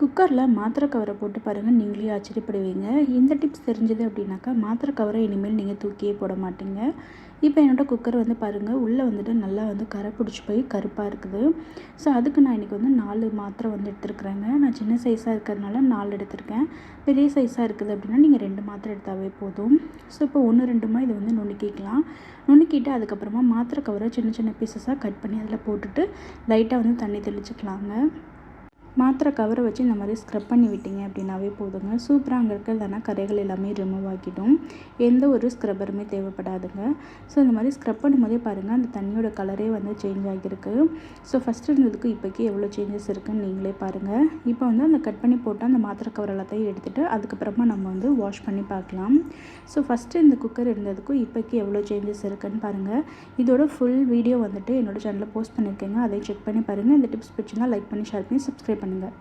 குக்கரில் மாத்திரை கவரை போட்டு பாருங்கள் நீங்களே ஆச்சரியப்படுவீங்க. இந்த டிப்ஸ் தெரிஞ்சது அப்படின்னாக்கா மாத்திரை கவரை இனிமேல் நீங்கள் தூக்கியே போட மாட்டீங்க. இப்போ என்னோட குக்கர் வந்து பாருங்கள் உள்ளே வந்துட்டு நல்லா வந்து கரை பிடிச்சி போய் கருப்பாக இருக்குது. ஸோ அதுக்கு நான் இன்றைக்கி வந்து நாலு மாத்திரை வந்து எடுத்துருக்குறேங்க. நான் சின்ன சைஸாக இருக்கிறதுனால நாலு எடுத்திருக்கேன். பெரிய சைஸாக இருக்குது அப்படின்னா நீங்கள் ரெண்டு மாத்திரை எடுத்தாவே போதும். ஸோ இப்போ ஒன்று ரெண்டுமா இதை வந்து நுணுக்கிக்கலாம். நுணுக்கிட்டு அதுக்கப்புறமா மாத்திரை கவரை சின்ன சின்ன பீசஸாக கட் பண்ணி அதில் போட்டுட்டு லைட்டாக வந்து தண்ணி தெளிச்சுக்கலாங்க. மாத்திரை கவரை வச்சு இந்த மாதிரி ஸ்க்ரப் பண்ணி விட்டீங்க அப்படின்னாவே போதுங்க. சூப்பராக அங்கே இருக்கிறதானா கரைகள் எல்லாமே ரிமூவ் ஆகிடும். எந்த ஒரு ஸ்க்ரப்பருமே தேவைப்படாதுங்க. ஸோ இந்த மாதிரி ஸ்க்ரப் பண்ணும்போதே பாருங்கள் அந்த தண்ணியோட கலரே வந்து சேஞ்ச் ஆகியிருக்கு. ஸோ ஃபஸ்ட்டு இருந்ததுக்கு இப்போக்கி எவ்வளோ சேஞ்சஸ் இருக்குதுன்னு நீங்களே பாருங்கள் இப்போ வந்து அந்த கட் பண்ணி போட்டு அந்த மாத்திரை கவர் எல்லாத்தையும் எடுத்துகிட்டு அதுக்கப்புறமா நம்ம வந்து வாஷ் பண்ணி பார்க்கலாம். ஸோ ஃபஸ்ட்டு இந்த குக்கர் இருந்ததுக்கும் இப்போக்கி எவ்வளோ சேஞ்சஸ் இருக்குதுன்னு பாருங்கள் இதோட ஃபுல் வீடியோ வந்துட்டு என்னோடய சேனலில் போஸ்ட் பண்ணியிருக்கேங்க. அதை செக் பண்ணி பாருங்கள் இந்த டிப்ஸ் பிடிச்சிருந்தா லைக் பண்ணி ஷேர் பண்ணி சப்ஸ்கிரைப் 가능한가요?